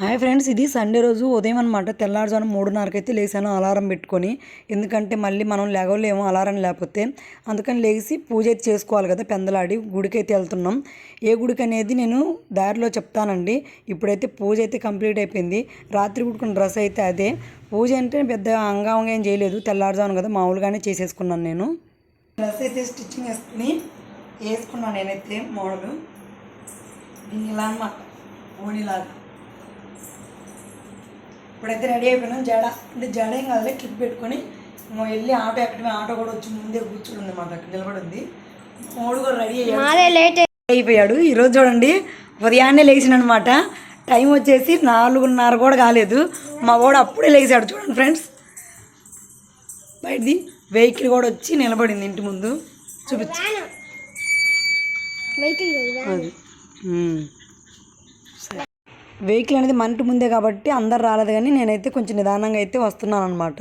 Hi friends ఇది Sunday రోజు ఉదయం అనమాట తెల్లారుజాము మూడున్నరకి అయితే లేసాను అలారం పెట్టుకొని. ఎందుకంటే మళ్ళీ మనం లేగలేము అలారం లేకపోతే. అందుకని లేచి పూజ అయితే చేసుకోవాలి కదా పెందలాడి గుడికి అయితే వెళ్తున్నాం. ఏ గుడికి అనేది నేను దారిలో చెప్తానండి. ఇప్పుడైతే పూజ అయితే కంప్లీట్ అయిపోయింది. రాత్రి కుట్టుకున్న డ్రెస్ అయితే అదే. పూజ అంటే పెద్ద అంగంగా ఏం చేయలేదు. తెల్లారుజామున కదా మామూలుగానే చేసేసుకున్నాను నేను. డ్రెస్ అయితే స్టిచ్చింగ్ వేసుకుని వేసుకున్నాను నేనైతే మోడలు. ఇలా అనమాట ఓడిలాగా ఇప్పుడైతే రెడీ అయిపోయినాం. జడ అంటే జడ ఏం కాదులే క్లిప్ పెట్టుకొని వెళ్ళి ఆటో ఎక్కడమే ఆటో కూడా వచ్చి ముందే కూర్చుని అనమాట అక్కడ నిలబడింది. మూడు కూడా రెడీ అయ్యాడు. లేట్ అయిపోయాడు. ఈరోజు చూడండి ఉదయాన్నే లేచిన అనమాట టైం వచ్చేసి నాలుగున్నర కూడా కాలేదు. మా వాడు అప్పుడే లేచాడు చూడండి ఫ్రెండ్స్ బయటది వెహికల్ కూడా వచ్చి నిలబడింది ఇంటి ముందు. చూపించు. వెహికల్. వెహికల్ అనేది మంటి ముందే కాబట్టి అందరు రాలేదు కానీ నేనైతే కొంచెం నిదానంగా అయితే వస్తున్నాను అనమాట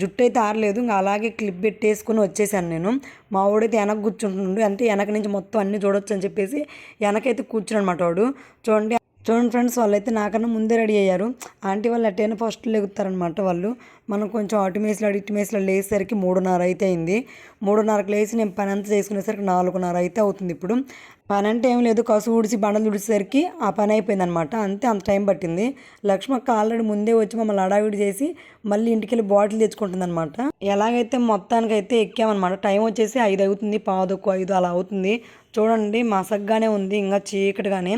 జుట్టు అయితే ఆరలేదు ఇంకా అలాగే క్లిప్ పెట్టేసుకుని వచ్చేసాను నేను. మా వాడైతే వెనక కూర్చుంటుండు అంటే వెనక నుంచి మొత్తం అన్ని చూడొచ్చు అని చెప్పేసి వెనకైతే కూర్చుని అనమాట వాడు. చూడండి చూడండి ఫ్రెండ్స్ వాళ్ళైతే నాకన్నా ముందే రెడీ అయ్యారు. ఆంటీ వాళ్ళు అట్టైనా ఫస్ట్ లెగుతారనమాట వాళ్ళు. మనం కొంచెం అటు మేసలు ఇటు మేసలు లేసేసరికి మూడున్నర అయితే అయింది. మూడున్నరకు లేచి నేను పని అంతా చేసుకునేసరికి నాలుగున్నర అయితే అవుతుంది ఇప్పుడు. పని అంటే ఏం లేదు కసు ఊడిచి బండలు ఊడిచేసరికి ఆ పని అయిపోయింది అనమాట అంతే అంత టైం పట్టింది. లక్ష్మక్క ఆల్రెడీ ముందే వచ్చి మమ్మల్ని అడావిడి చేసి మళ్ళీ ఇంటికి వెళ్ళి బాటిల్ తెచ్చుకుంటుంది అనమాట ఎలాగైతే మొత్తానికి అయితే ఎక్కామన్నమాట. టైం వచ్చేసి ఐదు అవుతుంది పావుదొక్కు ఐదు అలా అవుతుంది. చూడండి మసగ్గానే ఉంది ఇంకా చీకటిగానే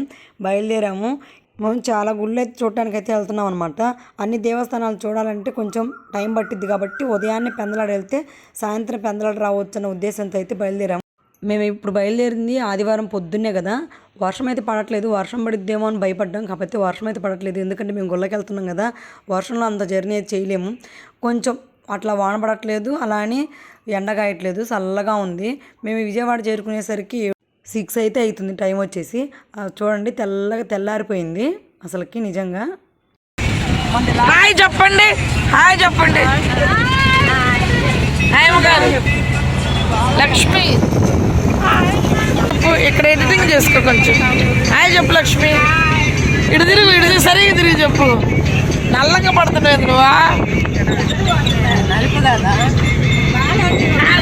బయలుదేరాము. మనం చాలా గుళ్ళు అయితే చూడటానికి అయితే వెళ్తున్నాం అనమాట అన్ని దేవస్థానాలు చూడాలంటే కొంచెం టైం పట్టిద్ది కాబట్టి ఉదయాన్నే పెందలాడు వెళ్తే సాయంత్రం పెందలాడు రావచ్చు అన్న ఉద్దేశంతో అయితే బయలుదేరాము మేము ఇప్పుడు బయలుదేరింది ఆదివారం పొద్దున్నే కదా. వర్షం అయితే పడట్లేదు. వర్షం పడిద్దేమో అని భయపడ్డాం. కాకపోతే వర్షం అయితే పడట్లేదు. ఎందుకంటే మేము గుళ్ళకి వెళ్తున్నాం కదా. వర్షంలో అంత జర్నీ అయితే చేయలేము. కొంచెం అట్లా వాన పడట్లేదు. అలా అని ఎండ కాయట్లేదు. చల్లగా ఉంది. మేము విజయవాడ చేరుకునేసరికి సిక్స్ అయితే అవుతుంది టైం వచ్చేసి. చూడండి తెల్లగా తెల్లారిపోయింది అసలుకి నిజంగా. హాయ్ చెప్పండి హాయ్ చెప్పండి. హాయ్ లక్ష్మి. చెప్పు, ఇక్కడ ఎడిటింగ్ చేసుకో కొంచెం. హాయ్ చెప్పు లక్ష్మి. ఇటు తిరుగు ఇటు సరే తిరిగి చెప్పు. నల్లగా పడుతున్నావు నువ్వా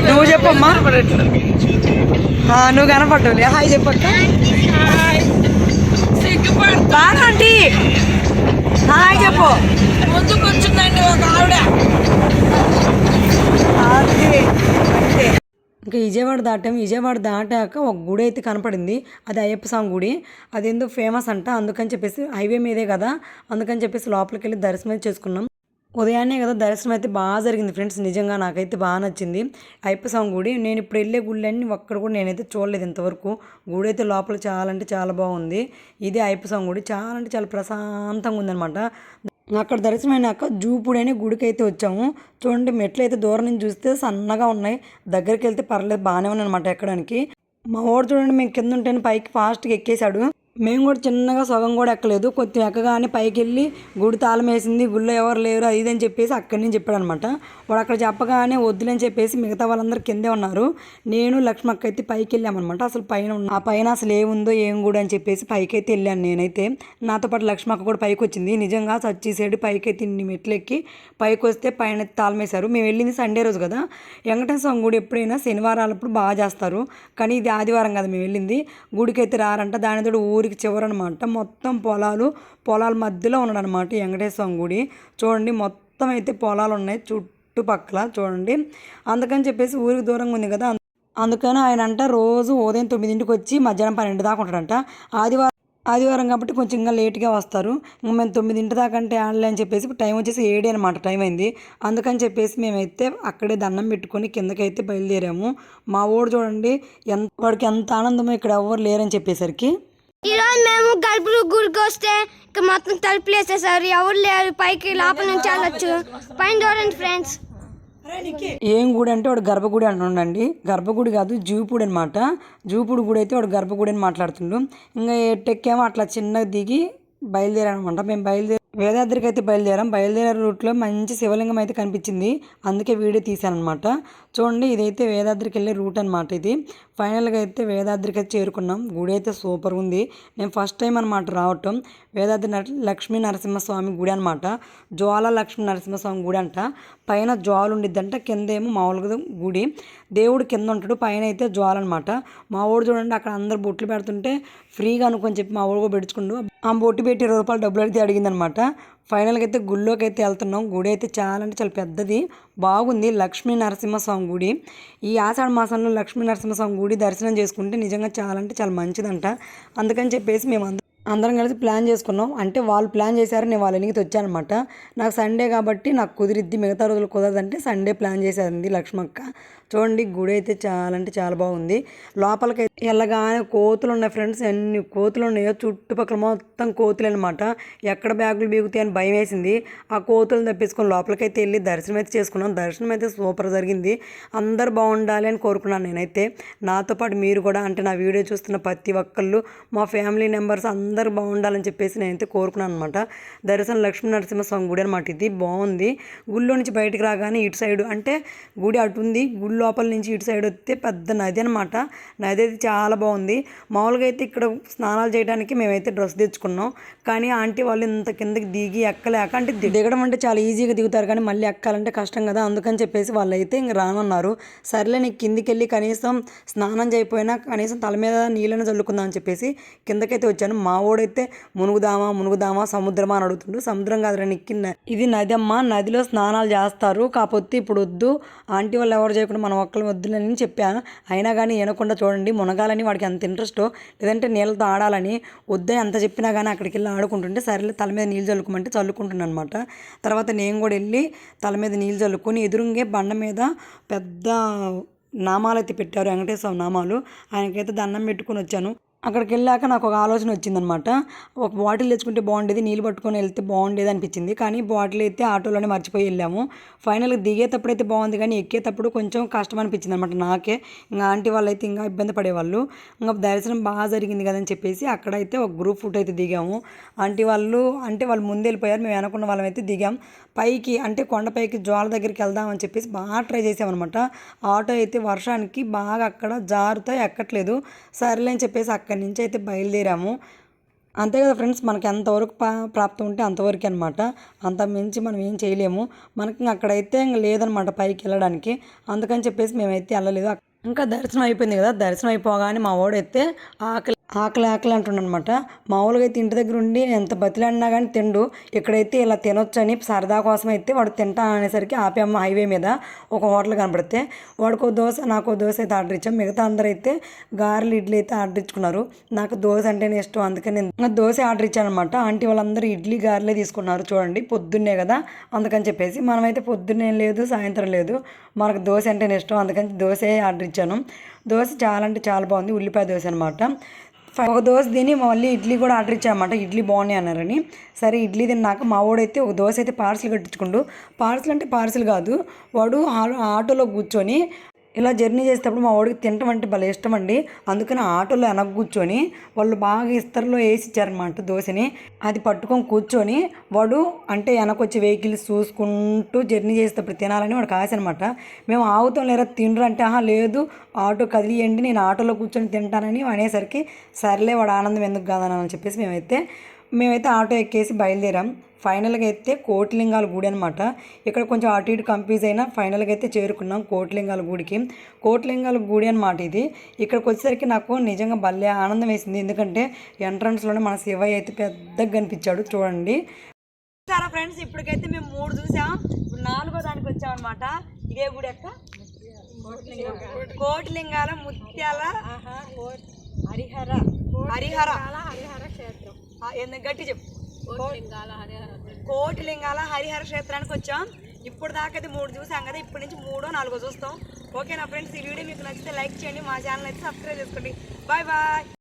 నువ్వు చెప్పమ్మా. నువ్వు కనపడ్డావులే. హాయ్ చెప్పక్క. ఆంటీ. హాయ్ చెప్పు. ముందుకు వచ్చిందండి ఒక ఆవిడ. ఇంకా విజయవాడ దాటాం. విజయవాడ దాటాక ఒక గుడి అయితే కనపడింది. అది అయ్యప్ప స్వామి గుడి. అదేందో ఫేమస్ అంట. అందుకని చెప్పేసి హైవే మీదే కదా. అందుకని చెప్పేసి లోపలికి వెళ్ళి దర్శనం అయితే చేసుకున్నాం. ఉదయాన్నే కదా దర్శనం అయితే బాగా జరిగింది ఫ్రెండ్స్. నిజంగా నాకైతే బాగా నచ్చింది. అయ్యప్ప స్వామి గుడి. నేను ఇప్పుడు వెళ్ళే గుళ్ళన్నీ ఒక్కడ కూడా నేనైతే చూడలేదు ఇంతవరకు. గుడి అయితే లోపల చాలా అంటే చాలా బాగుంది. ఇది అయ్యప్ప స్వామి గుడి. చాలా అంటే చాలా ప్రశాంతంగా ఉందన్నమాట. అక్కడ దర్శనం అయినాక గుడికి అయితే వచ్చాము. చూడండి మెట్లు అయితే దూరం నుంచి చూస్తే సన్నగా ఉన్నాయి. దగ్గరికి వెళ్తే పర్లేదు బాగానే ఉన్నాయి అనమాట ఎక్కడానికి. మా వాడు చూడండి మేము కింద ఉంటేనే పైకి ఫాస్ట్గా ఎక్కేశాడు. మేము కూడా చిన్నగా సగం కూడా ఎక్కలేదు. కొంచెం ఎక్కగానే పైకి వెళ్ళి గుడి తాళం వేసింది. గుళ్ళో ఎవరు లేరు అది అని చెప్పేసి అక్కడి నుంచి చెప్పాడు అనమాట వాడు అక్కడ చెప్పగానే వద్దులని చెప్పేసి మిగతా వాళ్ళందరూ కిందే ఉన్నారు. నేను లక్ష్మక్క అయితే పైకి వెళ్ళామన్నమాట అసలు పైన ఉన్న- ఆ పైన అసలు ఏముందో ఏం గుడి అని చెప్పేసి పైకి అయితే వెళ్ళాను నేనైతే. నాతో పాటు లక్ష్మక్క కూడా పైకి వచ్చింది నిజంగా సచ్చి సైడ్ పైకి అయితే ఇన్ని మెట్లు ఎక్కి పైకి వస్తే పైన తాళం వేశారు. మేము వెళ్ళింది సండే రోజు కదా. వెంకటేశ్వర స్వామి గుడి ఎప్పుడైనా శనివారాలప్పుడు బాగా చేస్తారు. కానీ ఇది ఆదివారం కదా మేము వెళ్ళింది. గుడికి అయితే రారంట దానితోడు ఊరు ఊరికి చివరనమాట. మొత్తం పొలాలు పొలాల మధ్యలో ఉన్నాడనమాట వెంకటేశ్వర గుడి. చూడండి మొత్తం అయితే పొలాలు ఉన్నాయి చుట్టుపక్కల చూడండి. అందుకని చెప్పేసి ఊరికి దూరంగా ఉంది కదా. అందుకని ఆయన అంట రోజు ఉదయం తొమ్మిదింటికి వచ్చి మధ్యాహ్నం పన్నెండు దాకా ఉంటాడంట. ఆదివారం ఆదివారం కాబట్టి కొంచెం ఇంకా లేట్గా వస్తారు. ఇంకా మేము తొమ్మిదింటి దాకా అంటే ఆడలే అని చెప్పేసి టైం వచ్చేసి ఏడే అనమాట టైం అయింది. అందుకని చెప్పేసి మేమైతే అక్కడే దండం పెట్టుకొని కిందకైతే బయలుదేరాము. మా ఊడు చూడండి ఎంత వాడికి ఎంత ఆనందమో ఇక్కడ ఎవరు లేరని చెప్పేసరికి ఈరోజు మేము గల్పులు గుడికి వస్తే ఇక్కడ మొత్తం తలుపులు వేసేసారు. ఎవరు లేరు. పైకి లోపల నుంచి వెళ్ళొచ్చు. పైన చూడండి ఫ్రెండ్స్. ఏం గుడి అంటే వాడు గర్భగుడి అంటుండండి గర్భగుడి కాదు జూపుడు అనమాట జూపుడు గుడి అయితే వాడు గర్భగుడి అని మాట్లాడుతుండు. ఇంకా ఎట్టెక్కేమో అట్లా చిన్నగా దిగి బయలుదేరానమాట మేము బయలుదేరి వేదాద్రికి అయితే బయలుదేరాం. బయలుదేరే రూట్లో మంచి శివలింగం అయితే కనిపించింది. అందుకే వీడియో తీశానమాట చూడండి ఇదైతే వేదాద్రికి వెళ్ళే రూట్ అనమాట ఇది. ఫైనల్గా అయితే వేదాద్రికి అయితే చేరుకున్నాం. గుడి అయితే సూపర్ ఉంది. నేను ఫస్ట్ టైం అనమాట రావటం. వేదాద్రి నర- లక్ష్మీ నరసింహస్వామి గుడి అనమాట జ్వాల లక్ష్మీ నరసింహస్వామి గుడి అంట. పైన జ్వాలు ఉండిద్దంట. కింద ఏమో మామూలుగా గుడి. దేవుడు కింద ఉంటాడు. పైన అయితే జ్వాల అనమాట మా వాడు చూడండి అక్కడ అందరు బొట్లు పెడుతుంటే ఫ్రీగా అనుకొని చెప్పి మా ఊడు కూడా ఆ బొట్టు పెట్టి ఇరవై రూపాయలు డబ్బులు అడిగితే అడిగిందనమాట. ఫైనల్గా అయితే గుళ్ళోకి అయితే వెళ్తున్నాం. గుడి అయితే చాలా అంటే చాలా పెద్దది. బాగుంది. లక్ష్మీ నరసింహస్వామి గుడి. ఈ ఆషాఢ మాసంలో లక్ష్మీ నరసింహస్వామి గుడి దర్శనం చేసుకుంటే నిజంగా చాలా అంటే చాలా మంచిదంట. అందుకని చెప్పేసి మేము అందరం అందరం కలిసి ప్లాన్ చేసుకున్నాం. అంటే వాళ్ళు ప్లాన్ చేశారు నేను వాళ్ళ ఇంటికి వచ్చానమాట. నాకు సండే కాబట్టి నాకు కుదిరిద్ది. మిగతా రోజులు కుదరదంటే సండే ప్లాన్ చేసేది లక్ష్మక్క. చూడండి గుడి అయితే చాలా అంటే చాలా బాగుంది. లోపలికి వెళ్ళగానే కోతులు ఉన్నాయి ఫ్రెండ్స్ ఎన్ని కోతులు ఉన్నాయో చుట్టుపక్కల మొత్తం కోతులు అనమాట ఎక్కడ బ్యాగులు బీగుతాయి అని భయం వేసింది. ఆ కోతులు తప్పించుకొని లోపలికైతే వెళ్ళి దర్శనం అయితే చేసుకున్నాం. దర్శనం అయితే సూపర్ జరిగింది. అందరు బాగుండాలి అని కోరుకున్నాను నేనైతే. నాతో పాటు మీరు కూడా అంటే నా వీడియో చూస్తున్న ప్రతి ఒక్కళ్ళు మా ఫ్యామిలీ మెంబర్స్ అందరు బాగుండాలని చెప్పేసి నేనైతే కోరుకున్నాను అనమాట దర్శనం లక్ష్మీ నరసింహస్వామి గుడి అనమాట ఇది బాగుంది. గుళ్ళో నుంచి బయటకు రాగానే ఇటు సైడ్ అంటే గుడి అటు ఉంది. గుళ్ళు లోపల నుంచి ఇటు సైడ్ వస్తే పెద్ద నది అనమాట నది అయితే చాలా బాగుంది. మామూలుగా అయితే ఇక్కడ స్నానాలు చేయడానికి మేమైతే డ్రెస్ తెచ్చుకున్నాం. కానీ ఆంటీ వాళ్ళు ఇంత కిందకి దిగి ఎక్కలేక అంటే దిగడం అంటే చాలా ఈజీగా దిగుతారు కానీ మళ్ళీ ఎక్కాలంటే కష్టం కదా. అందుకని చెప్పేసి వాళ్ళు అయితే ఇంక రానన్నారు. సర్లే నీకు కిందికి వెళ్ళి కనీసం స్నానం చేయకపోయినా కనీసం తల మీద నీళ్ళని చల్లుకుందాం అని చెప్పేసి కిందకైతే వచ్చాను. మా ఓడైతే మునుగుదామా మునుగుదామా సముద్రమా అని అడుగుతుండు. సముద్రం కాదురా నిక్కి ఇది నది అమ్మ నదిలో స్నానాలు చేస్తారు. కాకపోతే ఇప్పుడు వద్దు. ఆంటీ వాళ్ళు ఎవరు చేయకుండా మన ఒక్కరు వద్దులని చెప్పాను అయినా కానీ వినకుండా చూడండి మునగాలని వాడికి అంత ఇంట్రెస్ట్ లేదంటే నీళ్ళతో ఆడాలని వద్దే ఎంత చెప్పినా కానీ అక్కడికి వెళ్ళి ఆడుకుంటుంటే సరేలే తల మీద నీళ్ళు చల్లుకోమంటే చల్లుకుంటున్నాను అనమాట తర్వాత నేను కూడా వెళ్ళి తల మీద నీళ్ళు చల్లుకొని ఎదురుంగే బండ మీద పెద్ద నామాలు అయితే పెట్టారు వెంకటేశ్వర నామాలు. ఆయనకైతే దండం పెట్టుకొని వచ్చాను. అక్కడికి వెళ్ళాక నాకు ఒక ఆలోచన వచ్చిందనమాట. ఒక బాటిల్ తెచ్చుకుంటే బాగుండేది నీళ్ళు పట్టుకొని వెళ్తే బాగుండేది అనిపించింది. కానీ బాటిల్ అయితే ఆటోలోనే మర్చిపోయి వెళ్ళాము. ఫైనల్గా దిగేటప్పుడు అయితే బాగుంది కానీ ఎక్కేటప్పుడు కొంచెం కష్టం అనిపించింది అనమాట నాకే. ఇంకా ఆంటీ వాళ్ళు అయితే ఇంకా ఇబ్బంది పడేవాళ్ళు. ఇంకా దర్శనం బాగా జరిగింది కదని చెప్పేసి అక్కడైతే ఒక గ్రూప్ ఫోటో అయితే దిగాము. ఆంటీ వాళ్ళు అంటే వాళ్ళు ముందు వెళ్ళిపోయారు. మేము వెనకున్న వాళ్ళం అయితే దిగాం. పైకి అంటే కొండపైకి జ్వాల దగ్గరికి వెళ్దామని చెప్పేసి బాగా ట్రై చేసామన్నమాట ఆటో అయితే వర్షానికి బాగా అక్కడ జారుతా ఎక్కట్లేదు. సర్లే అని చెప్పేసి అక్కడ నుంచి అయితే బయలుదేరాము. అంతే కదా ఫ్రెండ్స్ మనకి ఎంతవరకు పా ప్రాప్తం ఉంటే అంతవరకు అనమాట అంత మించి మనం ఏం చేయలేము. మనకి అక్కడైతే ఇంక లేదనమాట పైకి వెళ్ళడానికి. అందుకని చెప్పేసి మేమైతే వెళ్ళలేదు. ఇంకా దర్శనం అయిపోయింది కదా దర్శనం అయిపోగానే మా వాడైతే ఆకలి ఆకలి ఆకలి అంటుండనమాట. మామూలుగా అయితే ఇంటి దగ్గర ఉండి ఎంత బతిలాడినా కానీ తిండు. ఇక్కడైతే ఇలా తినొచ్చని సరదా కోసం అయితే వాడు తింటా అనేసరికి ఆపాము హైవే మీద ఒక హోటల్ కనపడితే వాడికి ఒక దోశ నాకు దోశ అయితే ఆర్డర్ ఇచ్చాం. మిగతా అందరూ అయితే గారెలు ఇడ్లీ అయితే ఆర్డర్ ఇచ్చుకున్నారు. నాకు దోశ అంటేనే ఇష్టం. అందుకని నేను దోశ ఆర్డర్ ఇచ్చాను అనమాట ఆంటీ వాళ్ళందరూ ఇడ్లీ గారెలే తీసుకున్నారు. చూడండి పొద్దున్నే కదా. అందుకని చెప్పేసి మనమైతే పొద్దున్నే లేదు సాయంత్రం లేదు. మనకు దోశ అంటేనే ఇష్టం. అందుకని దోశ ఆర్డర్ ఇచ్చాను. దోశ చాలా అంటే చాలా బాగుంది. ఉల్లిపాయ దోశ అనమాట. ఒక దోశ తిని మళ్ళీ ఇడ్లీ కూడా ఆర్డర్ ఇచ్చామన్నమాట ఇడ్లీ బాగున్నాయి అన్నారని. సరే ఇడ్లీ తిన్నాక మా వాడైతే ఒక దోశ అయితే పార్సిల్ కట్టించుకుండు. పార్సిల్ అంటే పార్సిల్ కాదు. వాడు ఆ- ఆటోలో కూర్చొని ఇలా జర్నీ చేసేటప్పుడు మా వాడికి తినటం అంటే భలే ఇష్టం అండి అందుకని ఆటోలో వెనక కూర్చొని వాళ్ళు బాగా ఇస్తరులో వేసి ఇచ్చారనమాట దోశని. అది పట్టుకొని కూర్చొని వాడు అంటే వెనకొచ్చి వెహికల్స్ చూసుకుంటూ జర్నీ చేసేటప్పుడు తినాలని వాడికి ఆశ అనమాట మేము ఆగుతాం లేరా తినరు అంటే ఆహా లేదు ఆటో కదిలియండి నేను ఆటోలో కూర్చొని తింటానని అనేసరికి సర్లే వాడు ఆనందం ఎందుకు కాదని చెప్పేసి మేమైతే మేమైతే ఆటో ఎక్కేసి బయలుదేరాం. ఫైనల్గా అయితే కోటిలింగాల గుడి అనమాట ఇక్కడ కొంచెం అటు ఇటు కంఫ్యూజ్ అయినా ఫైనల్గా అయితే చేరుకున్నాం కోటిలింగాల గుడికి. కోటిలింగాల గుడి అనమాట ఇది. ఇక్కడికి వచ్చేసరికి నాకు నిజంగా భలే ఆనందం వేసింది. ఎందుకంటే ఎంట్రన్స్లోనే మన శివయ్య అయితే పెద్దగా కనిపించాడు చూడండి. సరే ఫ్రెండ్స్ ఇప్పటికైతే మేము మూడు చూసాం. ఇప్పుడు నాలుగో దానికి వచ్చామన్నమాట ఇదే గుడి అక్క. కోటిలింగాల ముత్యాల హరిహర. హరిహర. హరిహర క్షేత్రం. ఎందుకు గట్టి చెప్పు. కోటిలింగాల హరిహర క్షేత్రానికి వచ్చాం. ఇప్పుడు దాకా అయితే మూడు చూసాం కదా ఇప్పటి నుంచి మూడో నాలుగో చూస్తాం. ఓకేనా ఫ్రెండ్స్ ఈ వీడియో మీకు నచ్చితే లైక్ చేయండి మా ఛానల్ అయితే సబ్స్క్రైబ్ చేసుకోండి. Bye bye